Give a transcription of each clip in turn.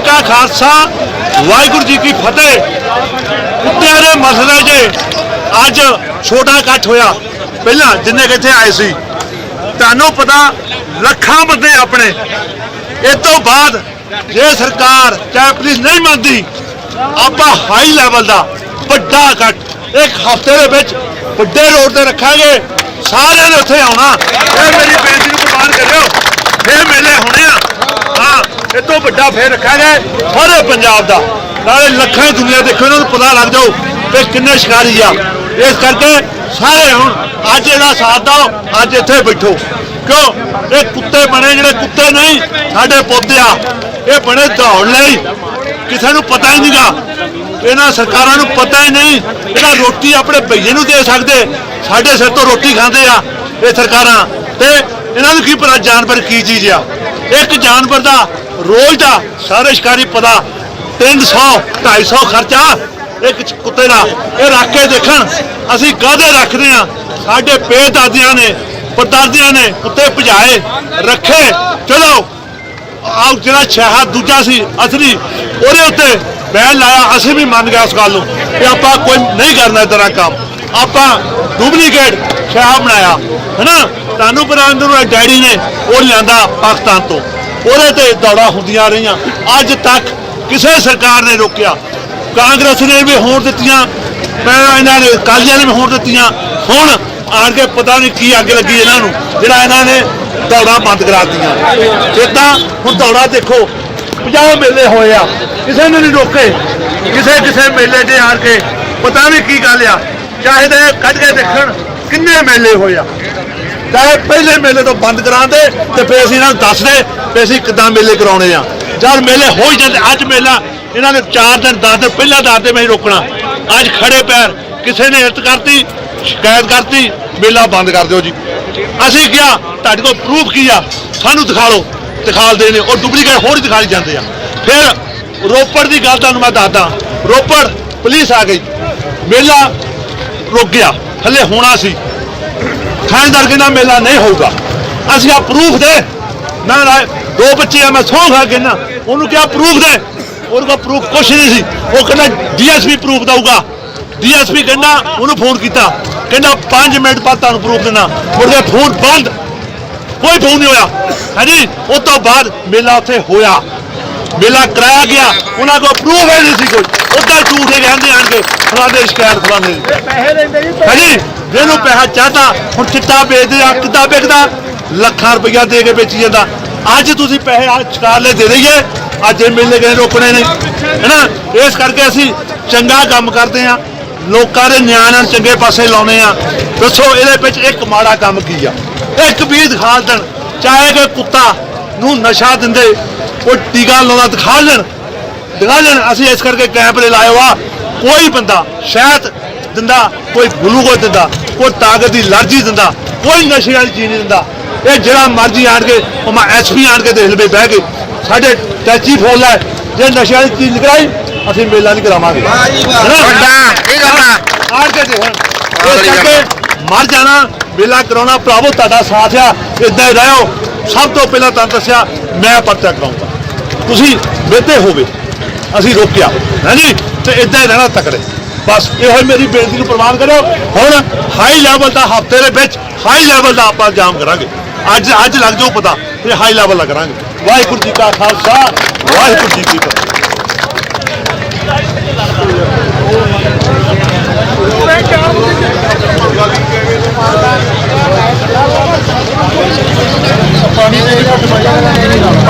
ਜੀ ਕਾ ਖਾਲਸਾ, ਵਾਹਿਗੁਰੂ ਜੀ ਕੀ ਫਤਿਹ। ਕੁੱਤਿਆਂ ਦੇ ਮਸਲੇ 'ਚ ਅੱਜ ਛੋਟਾ ਇਕੱਠ ਹੋਇਆ। ਪਹਿਲਾਂ ਜਿੰਨੇ ਕਿੱਥੇ ਆਏ ਸੀ, ਤੁਹਾਨੂੰ ਪਤਾ ਲੱਖਾਂ ਬੰਦੇ ਆਪਣੇ। ਇਸ ਤੋਂ ਬਾਅਦ ਜੇ ਸਰਕਾਰ ਚਾਹੇ ਪੁਲਿਸ ਨਹੀਂ ਮੰਨਦੀ, ਆਪਾਂ ਹਾਈ ਲੈਵਲ ਦਾ ਵੱਡਾ ਇਕੱਠ। ਇੱਕ ਹਫ਼ਤੇ ਦੇ ਵਿੱਚ ਵੱਡੇ ਰੋਡ ਤੇ ਰੱਖਾਂਗੇ। ਸਾਰਿਆਂ ਨੇ ਉੱਥੇ ਆਉਣਾ। ਇਹ ਮੇਰੀ ਬੇਨਤੀ ਨੂੰ ਪ੍ਰਵਾਨ ਕਰਿਓ। ਫੇਰ ਮੇਲੇ ਹੋਣੇ ਇਹ ਤੋਂ ਵੱਡਾ ਫੇਰ ਰੱਖਾਂਗੇ ਸਾਰੇ ਪੰਜਾਬ ਦਾ। ਨਾਲੇ ਲੱਖਾਂ ਦੀ ਦੁਨੀਆ ਦੇਖੋ, ਇਹਨਾਂ ਨੂੰ ਪਤਾ ਲੱਗ ਜਾਓ ਕਿ ਕਿੰਨੇ ਸ਼ਿਕਾਰੀ ਆ। ਇਸ ਕਰਕੇ ਸਾਰੇ ਹੁਣ ਅੱਜ ਇਹਦਾ ਸਾਥ ਦਿਓ, ਅੱਜ ਇੱਥੇ ਬੈਠੋ। ਕਿਉਂ? ਇਹ ਕੁੱਤੇ ਬਣੇ, ਜਿਹੜੇ ਕੁੱਤੇ ਨਹੀਂ, ਸਾਡੇ ਪੋਤੇ ਆ। ਇਹ ਬਣੇ ਦੌੜ ਲਈ। ਕਿਸੇ ਨੂੰ ਪਤਾ ਹੀ ਨਹੀਂਗਾ। ਇਹਨਾਂ ਸਰਕਾਰਾਂ ਨੂੰ ਪਤਾ ਹੀ ਨਹੀਂ ਇਹਦਾ ਰੋਟੀ ਆਪਣੇ ਭਈਏ ਨੂੰ ਦੇ ਸਕਦੇ। ਸਾਡੇ ਸਿਰ ਤੋਂ ਰੋਟੀ ਖਾਂਦੇ ਆ ਇਹ ਸਰਕਾਰਾਂ। ਤੇ ਇਹਨਾਂ ਨੂੰ ਕੀ ਪਤਾ, ਜਾਨਵਰ ਕੀ ਚੀਜ਼ ਆ। ਇੱਕ ਜਾਨਵਰ ਦਾ ਰੋਜ਼ ਦਾ ਸਾਰੇ ਸ਼ਿਕਾਰੀ ਪਤਾ 300 250 ਖਰਚਾ ਇੱਕ ਕੁੱਤੇ ਦਾ। ਇਹ ਰੱਖ ਕੇ ਦੇਖਣ, ਅਸੀਂ ਕਾਹਦੇ ਰੱਖਦੇ ਆ ਸਾਡੇ ਪੇ ਦਾਦੀਆਂ ਨੇ, ਪੜਦਾਦੀਆਂ ਨੇ ਕੁੱਤੇ ਭਜਾਏ, ਰੱਖੇ, ਚਲੋ। ਆਹ ਜਿਹੜਾ ਛਾਹਾ ਦੂਜਾ ਸੀ, ਅਸਲੀ, ਉਹਦੇ ਉੱਤੇ ਬੈਲ ਲਾਇਆ, ਅਸੀਂ ਵੀ ਮੰਨ ਗਏ ਉਸ ਗੱਲ ਨੂੰ ਕਿ ਆਪਾਂ ਕੋਈ ਨਹੀਂ ਕਰਨਾ ਇਤਨਾ ਕੰਮ। ਆਪਾਂ ਡੁਪਲੀਕੇਟ ਛਾਹਾ ਬਣਾਇਆ, ਹੈਨਾ? ਤੁਹਾਨੂੰ ਬਰਾਂਦਰ ਨੂੰ ਡੈਡੀ ਨੇ ਉਹ ਲਿਆਂਦਾ ਪਾਕਿਸਤਾਨ ਤੋਂ। ਉਹਦੇ ਤੇ ਦੌੜਾਂ ਹੁੰਦੀਆਂ ਰਹੀਆਂ। ਅੱਜ ਤੱਕ ਕਿਸੇ ਸਰਕਾਰ ਨੇ ਰੋਕਿਆ। ਕਾਂਗਰਸ ਨੇ ਵੀ ਹੋਣ ਦਿੱਤੀਆਂ, ਪਹਿਲਾਂ ਇਹਨਾਂ ਨੇ ਕਾਲੀਆਂ ਨੇ ਵੀ ਹੋਣ ਦਿੱਤੀਆਂ। ਹੁਣ ਆਣ ਕੇ ਪਤਾ ਨਹੀਂ ਕੀ ਅੱਗ ਲੱਗੀ ਇਹਨਾਂ ਨੂੰ, ਜਿਹੜਾ ਇਹਨਾਂ ਨੇ ਦੌੜਾਂ ਬੰਦ ਕਰਾ ਦਿੱਤੀਆਂ। ਇਦਾਂ ਹੁਣ ਦੌੜਾਂ ਦੇਖੋ 50 ਮੇਲੇ ਹੋਏ ਆ। ਕਿਸੇ ਨੇ ਨਹੀਂ ਰੋਕੇ। ਕਿਸੇ ਕਿਸੇ ਮੇਲੇ ਤੇ ਆਣ ਕੇ ਪਤਾ ਨਹੀਂ ਕੀ ਗੱਲ ਆ। ਚਾਹੇ ਤਾਂ ਕੱਢ ਕੇ ਦੇਖਣ ਕਿੰਨੇ ਮੇਲੇ ਹੋਏ ਆ। ਚਾਹੇ ਪਹਿਲੇ ਮੇਲੇ ਤੋਂ ਬੰਦ ਕਰਾਉਂਦੇ ਤੇ ਫਿਰ ਅਸੀਂ ਇਹਨਾਂ ਨੂੰ ਦੱਸਦੇ ਵੀ ਅਸੀਂ ਕਿੱਦਾਂ ਮੇਲੇ ਕਰਾਉਣੇ ਆ। ਜਦ ਮੇਲੇ ਹੋ ਹੀ ਜਾਂਦੇ, ਅੱਜ ਮੇਲਾ, ਇਹਨਾਂ ਨੇ 4 ਦਿਨ 10 ਦਿਨ, ਪਹਿਲਾਂ ਦੱਸਦੇ ਮੈਂ ਰੋਕਣਾ। ਅੱਜ ਖੜੇ ਪੈਰ, ਕਿਸੇ ਨੇ ਹਿੱਤ ਕਰਤੀ, ਸ਼ਿਕਾਇਤ ਕਰਤੀ, ਮੇਲਾ ਬੰਦ ਕਰ ਦਿਓ ਜੀ। ਅਸੀਂ ਕਿਹਾ, ਤੁਹਾਡੇ ਕੋਲ ਪ੍ਰੂਫ ਕੀ ਆ? ਸਾਨੂੰ ਦਿਖਾ ਲਓ ਦਿਖਾਲਦੇ ਨੇ, ਉਹ ਡੁਪਲੀਕੇਟ ਹੋਰ ਹੀ ਦਿਖਾਈ ਜਾਂਦੇ ਆ। ਫਿਰ ਰੋਪੜ ਦੀ ਗੱਲ ਤੁਹਾਨੂੰ ਮੈਂ ਦੱਸਦਾ। ਰੋਪੜ ਪੁਲਿਸ ਆ ਗਈ। ਮੇਲਾ ਰੁਕ ਗਿਆ। ਹਲੇ ਹੋਣਾ ਸੀ। ਥਾਣੇਦਾਰ ਕਹਿੰਦਾ ਮੇਲਾ ਨਹੀਂ ਹੋਊਗਾ। ਅਸੀਂ ਆ ਪ੍ਰੂਫ ਦੇ। ਨਾ ਨਾ ਦੋ ਬੱਚੇ ਆ ਮੈਂ ਸੌਂ ਖਾ ਕੇ ਨਾ ਉਹਨੂੰ ਕਿਹਾ ਪ੍ਰੂਫ ਦੇ। ਉਹਦੇ ਕੋਲ ਪ੍ਰੂਫ ਕੁਛ ਨਹੀਂ ਸੀ। ਉਹ ਕਹਿੰਦਾ ਡੀਐਸਪੀ ਪ੍ਰੂਫ ਦਊਗਾ। ਡੀਐਸਪੀ ਕਹਿੰਦਾ ਉਹਨੂੰ ਫੋਨ ਕੀਤਾ। ਕਹਿੰਦਾ 5 ਮਿੰਟ ਬਾਅਦ ਤੁਹਾਨੂੰ ਪ੍ਰੂਫ ਦੇਣਾ। ਮੁਰਦੇ ਫੋਨ ਬੰਦ। ਕੋਈ ਫੋਨ ਨਹੀਂ ਹੋਇਆ। ਹਾਂਜੀ ਉਸ ਤੋਂ ਬਾਅਦ ਮੇਲਾ ਉੱਥੇ ਹੋਇਆ। ਮੇਲਾ ਕਰਾਇਆ ਗਿਆ। ਉਹਨਾਂ ਕੋਲ ਪ੍ਰੂਫ ਹੈ ਨਹੀਂ ਸੀ ਕੋਈ। ਉੱਦਾਂ ਝੂਠੇ ਕਹਿੰਦੇ ਆਣਗੇ ਫਲਾਣੇ ਸ਼ਿਕਾਇਤ ਫਲਾਣੇ। ਦੀ ਹਾਂਜੀ। ਜਿਹਨੂੰ ਪੈਸਾ ਚਾਹਤਾ ਹੁਣ ਚਿੱਟਾ ਵੇਚਦੇ ਆ, ਕਿੱਦਾਂ ਵੇਚਦਾ? ਲੱਖਾਂ ਰੁਪਈਆ ਦੇ ਕੇ ਵੇਚੀ ਜਾਂਦਾ। ਅੱਜ ਤੁਸੀਂ ਪੈਸੇ ਆ ਛਕਾਲੇ ਦੇ ਦਈਏ, ਅੱਜ ਇਹ ਮੇਲੇ ਗਏ ਰੋਕਣੇ ਨੇ ਹੈਨਾ? ਇਸ ਕਰਕੇ ਅਸੀਂ ਚੰਗਾ ਕੰਮ ਕਰਦੇ ਆ ਲੋਕਾਂ ਦੇ ਨਿਆਣਿਆਂ ਨੂੰ ਚੰਗੇ ਪਾਸੇ ਲਾਉਣੇ ਆ ਦੱਸੋ, ਇਹਦੇ ਵਿੱਚ ਇੱਕ ਮਾੜਾ ਕੰਮ ਕੀ ਆ? ਇੱਕ ਵੀ ਦਿਖਾ ਦੇਣ, ਚਾਹੇ ਕਿ ਕੁੱਤਾ ਨੂੰ ਨਸ਼ਾ ਦਿੰਦੇ ਉਹ ਟੀਕਾ ਲਾਉਂਦਾ, ਦਿਖਾ ਲੈਣ। ਦਿਖਾ ਲੈਣ, ਅਸੀਂ ਇਸ ਕਰਕੇ ਕੈਂਪ ਲੈ ਲਾਏ ਵਾ ਕੋਈ ਬੰਦਾ ਸ਼ਾਇਦ ਦਿੰਦਾ, ਕੋਈ ਗਲੂਕੋਜ਼ ਦਿੰਦਾ। ਕੋਈ ਤਾਕਤ ਦੀ ਅਲਰਜੀ ਦਿੰਦਾ ਕੋਈ ਨਸ਼ੇ ਵਾਲੀ ਚੀਜ਼ ਨਹੀਂ ਦਿੰਦਾ। ਇਹ ਜਿਹੜਾ ਮਰਜ਼ੀ ਆਣ ਕੇ ਉਹ ਮੈਂ ਐਸਪੀ ਆਣ ਕੇ ਦੇਖ ਲਵੇ ਬਹਿ ਕੇ ਸਾਡੇ ਟੈਚੀ ਫੋਲ ਹੈ ਜੇ ਨਸ਼ੇ ਵਾਲੀ ਚੀਜ਼ ਨਿਕਲਾਈ ਅਸੀਂ ਮੇਲਾ ਨਹੀਂ ਕਰਾਵਾਂਗੇ। ਆਣ ਕੇ ਦੇਖਣ ਮਰ ਜਾਣਾ ਮੇਲਾ ਕਰਾਉਣਾ ਭਰਾਵੋ ਤੁਹਾਡਾ ਸਾਥ ਆ ਇਦਾਂ ਹੀ ਰਹੋ ਸਭ ਤੋਂ ਪਹਿਲਾਂ ਤੁਹਾਨੂੰ ਦੱਸਿਆ ਮੈਂ ਪਰਚਾ ਕਰਾਉਂਗਾ ਤੁਸੀਂ ਬੇਤੇ ਹੋਵੇ ਅਸੀਂ ਰੋਕਿਆ ਹਾਂਜੀ ਤੇ ਇਦਾਂ ਹੀ ਰਹਿਣਾ ਤਕੜੇ। ਬਸ ਇਹੋ ਹੀ ਮੇਰੀ ਬੇਨਤੀ ਨੂੰ ਪ੍ਰਵਾਨ ਕਰਿਓ। ਹੁਣ ਹਾਈ ਲੈਵਲ ਦਾ ਹਫ਼ਤੇ ਦੇ ਵਿੱਚ ਹਾਈ ਲੈਵਲ ਦਾ ਆਪਾਂ ਜਾਮ ਕਰਾਂਗੇ। ਅੱਜ ਅੱਜ ਲੱਗ ਜਾਓ ਪਤਾ ਫਿਰ ਹਾਈ ਲੈਵਲ ਦਾ ਕਰਾਂਗੇ। ਵਾਹਿਗੁਰੂ ਜੀ ਕਾ ਖਾਲਸਾ, ਵਾਹਿਗੁਰੂ ਜੀ ਕੀ ਫਤਿਹ।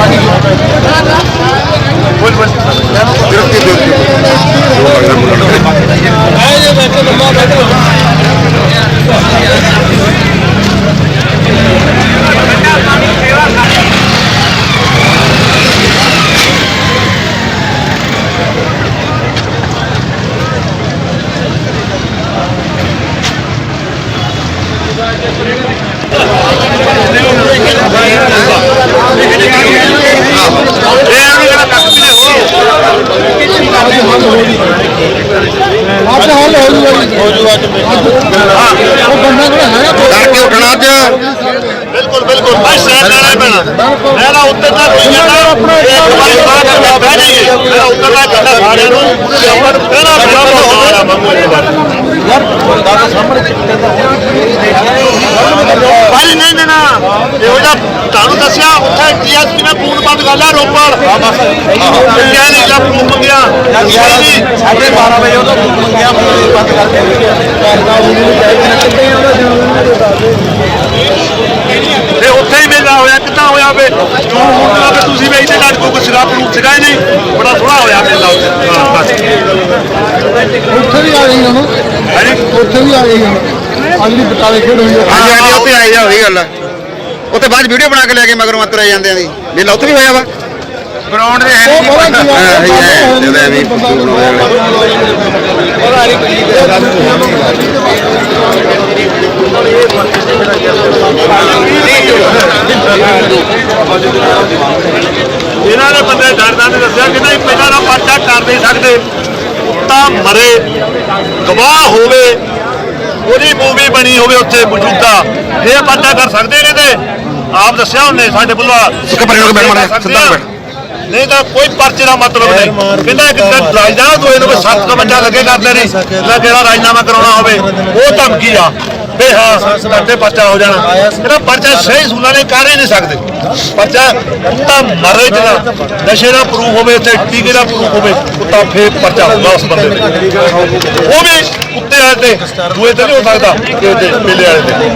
ਆਪੇ ਹੋ ਜੀ ਹੋ। ਜੂਗਾ ਉਹ ਬੰਦਾ ਕੋਲ ਹੈਗਾ ਕਰਕੇ ਉੱਠਣਾ ਅੱਜ। ਬਿਲਕੁਲ ਬਿਲਕੁਲ। ਮੈਂ ਸ਼ਹਿਰ ਲੈਣਾ ਹੀ ਪੈਣਾ ਨਾ ਉੱਤੇ ਤਾਂ ਕੋਈ ਜਾਂਦਾ ਇੱਕ ਵਾਰੀ ਬਾਹਰ ਕਰਕੇ ਬਹਿ ਜਾਈਏ। ਮੈਂ ਉੱਤੇ ਦਾ ਕਹਿੰਦਾ ਸਾਰਿਆਂ ਨੂੰ ਆਪਾਂ ਨੂੰ ਪਹਿਲਾਂ ਬੜਾ ਬਹੁਤ ਆ ਮੰਗੂ ਇੱਕ ਵਾਰ ਭਾਈ ਨਹੀਂ ਨਹੀਂ ਨਾ ਇਹੋ ਜਿਹਾ ਤੁਹਾਨੂੰ ਦੱਸਿਆ ਉੱਥੇ ਡੀਐਸਪੀ ਨੇ ਫੋਨ ਬੰਦ ਕਰ ਲਿਆ ਰੋਪੜ। ਕਿਹਾ ਨਹੀਂ ਜਾਂ ਫੋਨ ਮੰਗਿਆ। ਨਹੀਂ। ਸਾਢੇ 12 ਵਜੇ ਉਹਦਾ ਫੋਨ ਮੰਗਿਆ ਫੋਨ ਬੰਦ ਤੇ ਉੱਥੇ ਹੀ ਮੇਲਾ ਹੋਇਆ ਕਿੱਦਾਂ ਹੋਇਆ ਵੇ ਜੂਨ ਹੁਣ ਦਾ ਵੀ ਤੁਸੀਂ ਵੇਚਦੇ ਨਾ ਕੋਈ ਸ਼ਰਾਬ ਨੂੰ ਸਿਖਾਏ ਨਹੀਂ। ਬੜਾ ਸੋਹਣਾ ਹੋਇਆ ਮੇਲਾ ਉੱਥੇ। ਹਾਂ ਬਸ। ਉੱਥੇ ਵੀ ਆ ਗਈ ਹੁਣ। ਹਾਂਜੀ? ਉੱਥੇ ਵੀ ਆ ਗਈ ਹੁਣ। ਅੱਜ ਦੀ ਬਟਾਲੇ ਖੇਡ ਹੋਈ ਹੈ ਹਾਂਜੀ ਹਾਂਜੀ ਉੱਥੇ ਆਈ ਜਾ ਉਹੀ ਗੱਲ ਆ। ਉੱਥੇ ਬਾਅਦ ਵੀਡੀਓ ਬਣਾ ਕੇ ਲੈ ਕੇ ਮਗਰੋਂ ਤੁਰੇ ਜਾਂਦੇ ਆ ਦੀ ਮੇਲਾ ਉੱਥੇ ਵੀ ਹੋਇਆ ਵਾ ਗਰਾਊਂਡ ਦੇ ਹੈ ਹਾਂ, ਇਹੀ ਹੈ, ਜਦੋਂ ਐਵੇਂ ਪੁੱਛੂ ਬਣਾਉਣੇ ਵਾਲੇ। ਇਹਨਾਂ ਨੇ ਬੰਦੇ ਡਰਦਾ ਨੇ ਦੱਸਿਆ ਕਿ ਨਹੀਂ ਪਹਿਲਾਂ ਨਾ ਪਰਚਾ ਕਰ ਨਹੀਂ ਸਕਦੇ ਤਾਂ ਮਰੇ ਗਵਾਹ ਹੋਵੇ ਉਹਦੀ ਮੂਵੀ ਬਣੀ ਹੋਵੇ ਉੱਥੇ ਮੌਜੂਦਾ। ਇਹ ਪਰਚਾ ਕਰ ਸਕਦੇ ਨੇ ਤੇ ਆਪ ਦੱਸਿਆ ਉਹਨੇ ਸਾਡੇ ਵੱਲੋਂ। ਸਿੱਕਾ ਪਰੇ ਹੋ ਕੇ ਬੈਠ ਮਾੜਾ ਜਿਹਾ, ਸਿੱਧਾ ਬੈਠ। ਨਹੀਂ ਤਾਂ ਕੋਈ ਪਰਚੇ ਦਾ ਮਤਲਬ ਨਹੀਂ। ਕਹਿੰਦਾ ਇੱਕ ਰਾਜਨਾਮਾ ਤੋਂ ਇਹਨੂੰ ਕੋਈ ਸੱਤ ਕਮੰਜਾ ਲੱਗੇ ਕਰਦੇ ਨਹੀਂ ਜਿਹੜਾ ਕਿਹੜਾ ਰਾਜਨਾਮਾ ਕਰਾਉਣਾ ਹੋਵੇ ਉਹ ਧਮਕੀ ਆ। ਵੀ ਹਾਂ ਸਾਡੇ ਪਰਚਾ ਹੋ ਜਾਣਾ। ਇਹਦਾ ਪਰਚਾ ਸਹੀ ਸੂਲਾਂ ਨੇ ਕਰ ਹੀ ਨਹੀਂ ਸਕਦੇ। ਪਰਚਾ ਤਾਂ ਮਰੇ ਜਿਹੜਾ ਨਸ਼ੇ ਦਾ ਪ੍ਰੂਫ ਹੋਵੇ ਉੱਥੇ ਟੀਕੇ ਦਾ ਪ੍ਰੂਫ ਹੋਵੇ ਤਾਂ ਫੇਰ ਪਰਚਾ ਹੋਊਗਾ ਉਸ ਬੰਦੇ ਤੇ। ਉਹ ਵੀ ਕੁੱਤੇ ਵਾਲੇ ਤੇ ਦੂਏ ਤੇ ਨਹੀਂ ਹੋ ਸਕਦਾ ਕਿ ਤੇ ਮੇਲੇ ਵਾਲੇ ਤੇ।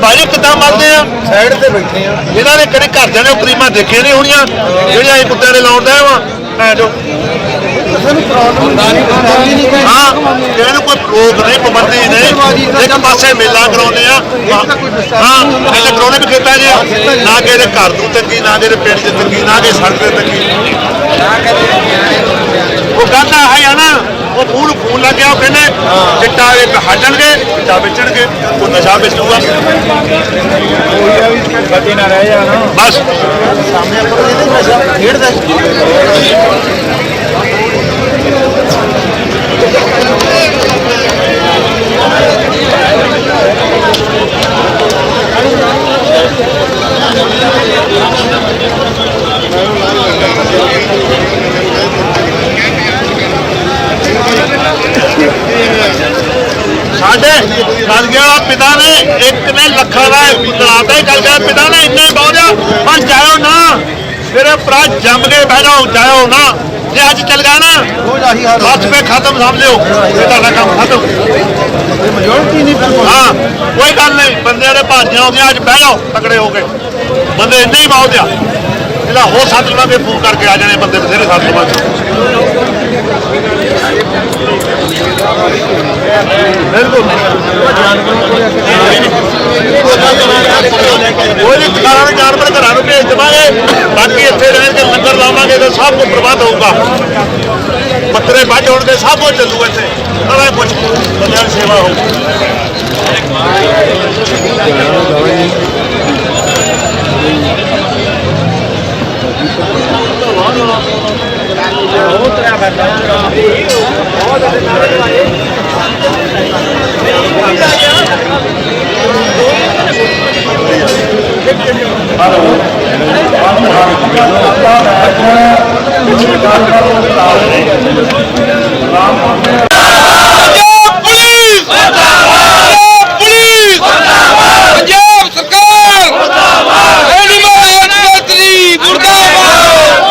ਭਾਜੀ ਕਿੱਦਾਂ ਮੰਨਦੇ ਆ? ਸਾਈਡ ਤੇ ਬੈਠੇ ਆ। ਇਹਨਾਂ ਨੇ ਕਦੇ ਘਰਦਿਆਂ ਨੇ ਕਰੀਮਾਂ ਦੇਖੀਆਂ ਨਹੀਂ ਹੋਣੀਆਂ ਜਿਹੜੀਆਂ ਇਹ ਕੁੱਤਿਆਂ ਦੇ ਲਾਉਣ ਦਾ ਵਾ। ਜੋ ਸਾਨੂੰ ਪ੍ਰੋਬਲਮ ਨਹੀਂ ਨਹੀਂ ਕੋਈ ਹਾਂ ਇਹਨੂੰ ਕੋਈ ਰੋਕ ਨਹੀਂ ਪਾਬੰਦੀ ਨਹੀਂ ਇੱਕ ਪਾਸੇ ਮੇਲਾ ਕਰਾਉਂਦੇ ਆ ਹਾਂ ਮੇਲੇ ਕਰਾਉਣੇ ਵੀ ਖੇਤਾਂ 'ਚ ਨਾ ਕਿ ਇਹਦੇ ਘਰ ਨੂੰ ਤੰਗੀ ਨਾ ਕਿ ਪਿੰਡ 'ਚ ਤੰਗੀ ਨਾ ਕਿ ਸੜਕ ਤੇ ਤੰਗੀ ਉਹ ਗੱਲ ਆ ਹੈ ਨਾ ਉਹ ਫੋਨ ਫੋਨ ਲੱਗਿਆ ਉਹ ਕਹਿੰਦੇ ਚਿੱਟਾ ਇਹ ਹਟਣਗੇ ਚਿੱਟਾ ਵੇਚਣਗੇ ਉਹ ਨਸ਼ਾ ਵੇਚੂਗਾ ਗੱਡੀ ਨਾ ਰਹਿ ਜਾਣਾ ਬਸ ਸਾਹਮਣੇ ਆਪਾਂ ਇਹਦੇ ਨਸ਼ਾ ਖੇਡਦਾ ਸਾਡੇ ਕਲਗਿਆ ਵਾਲਾ ਪਿਤਾ ਨੇ ਨੇ ਲੱਖਾਂ ਦਾ ਤਲਾਤਾ ਹੀ ਕਲਗਿਆ ਪਿਤਾ ਨੇ ਇੰਨੇ ਬਹੁਦਿਆ ਪਰ ਜਾਇਓ ਨਾ ਮੇਰੇ ਭਰਾ ਜੰਮ ਕੇ ਬਹਿ ਜਾਓ ਜਾਇਓ ਨਾ। ਜੇ ਅੱਜ ਚੱਲ ਗਿਆ ਨਾ ਬਸ ਫੇ ਖਤਮ ਸਮਝ ਲਿਓ ਇਹ ਤੁਹਾਡਾ ਕੰਮ ਖਤਮ। ਮੈਜੋਰਟੀ ਨਹੀਂ ਬਿਲਕੁਲ ਹਾਂ ਕੋਈ ਗੱਲ ਨਹੀਂ ਬੰਦੇ ਦੇ ਭਾਜੀਆਂ ਆਉਂਦੀਆਂ ਅੱਜ ਬਹਿ ਜਾਓ ਤਕੜੇ ਹੋ ਕੇ। ਬੰਦੇ ਇੰਨੇ ਹੀ ਬਹੁਦਿਆ ਇਹਦਾ ਹੋ ਸੱਤ ਲਵਾਂਗੇ ਫੋਨ ਕਰਕੇ ਆ ਜਾਣੇ ਬੰਦੇ ਬਥੇਰੇ ਸੱਤ ਲਵਾਂਗੇ ਕੋਈ ਨਹੀਂ ਦੁਕਾਨਾਂ ਦੇ ਜਾਨਵਰ ਘਰਾਂ ਨੂੰ ਭੇਜ ਦੇਵਾਂਗੇ ਬਾਕੀ ਇੱਥੇ ਰਹਿਣ ਕੇ ਲੰਗਰ ਲਾਵਾਂਗੇ ਤਾਂ ਸਭ ਕੁਝ ਪ੍ਰਬੰਧ ਹੋਊਗਾ। ਬੱਕਰੇ ਵੱਢ ਹੋਣਗੇ ਸਭ ਕੁਝ ਚੱਲੂਗਾ ਇੱਥੇ। ਸਾਰਾ ਕੁਝ ਬੰਦਿਆਂ ਦੀ ਸੇਵਾ ਹੋਊਗੀ ਪੰਜਾਬ ਸਰਕਾਰ ਐਨੀਮਲ ਐਡਵੈਂਟਰੀ ਮੁਰਦਾਬਾਦ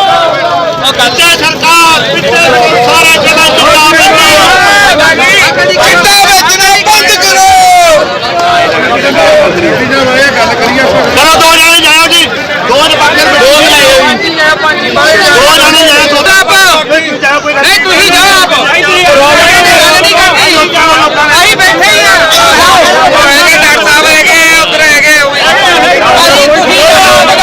ਕੱਚਾ ਸਰਕਾਰ ਪਿੱਛੇ ਸਾਰਾ ਜ਼ਿਲ੍ਹਾ ਜੁੜਾ ਚਿੱਟਾ ਵੇਚਣਾ ਬੰਦ ਕਰੋ ਕਰੋ ਦੋ ਜਣੇ ਜਾਓ ਜੀ ਦੋ ਜਣੇ ਬਾਕੀ ਦੋ ਜਣੇ ਦੋ ਜਣੇ ਜਾਓ ਦੋ ਨਹੀਂ ਤੁਸੀਂ ਜਾਓ ਆਪ ਅਸੀਂ ਬੈਠੇ ਹੀ ਆ ਹੈਗੇ ਡਾਕਟਰ ਸਾਹਿਬ ਹੈਗੇ ਉਧਰ ਹੈਗੇ ਅਸੀਂ ਤੁਸੀਂ ਜਾਓ ਗੱਲ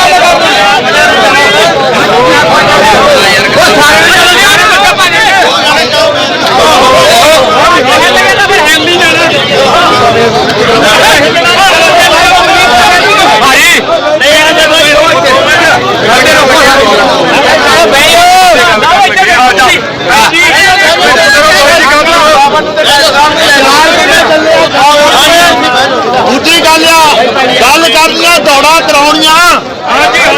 ਦੂਜੀ ਗੱਲ ਆ ਗੱਲ ਕਰਨੀਆਂ ਦੌੜਾਂ ਕਰਾਉਣੀਆਂ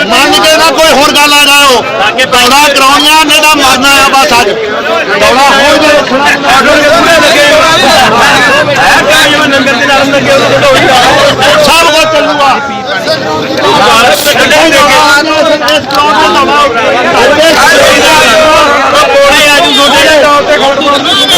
ਮੰਨ ਕੇ ਨਾ ਕੋਈ ਹੋਰ ਗੱਲ ਆ ਜਾਓ ਦੌੜਾਂ ਕਰਾਉਣੀਆਂ ਨਹੀਂ ਤਾਂ ਮਰਨਾ ਆ ਬਸ ਅੱਜ ਦੌੜਾਂ ਹੋ ਜੇ ਸਭ ਕੁਝ ਚੱਲੂਗਾ ਕੋਈ ਆ ਜੀ ਤੁਹਾਡੇ ਕੋਈ ਗੱਲ ਹੋਰ ਪਾ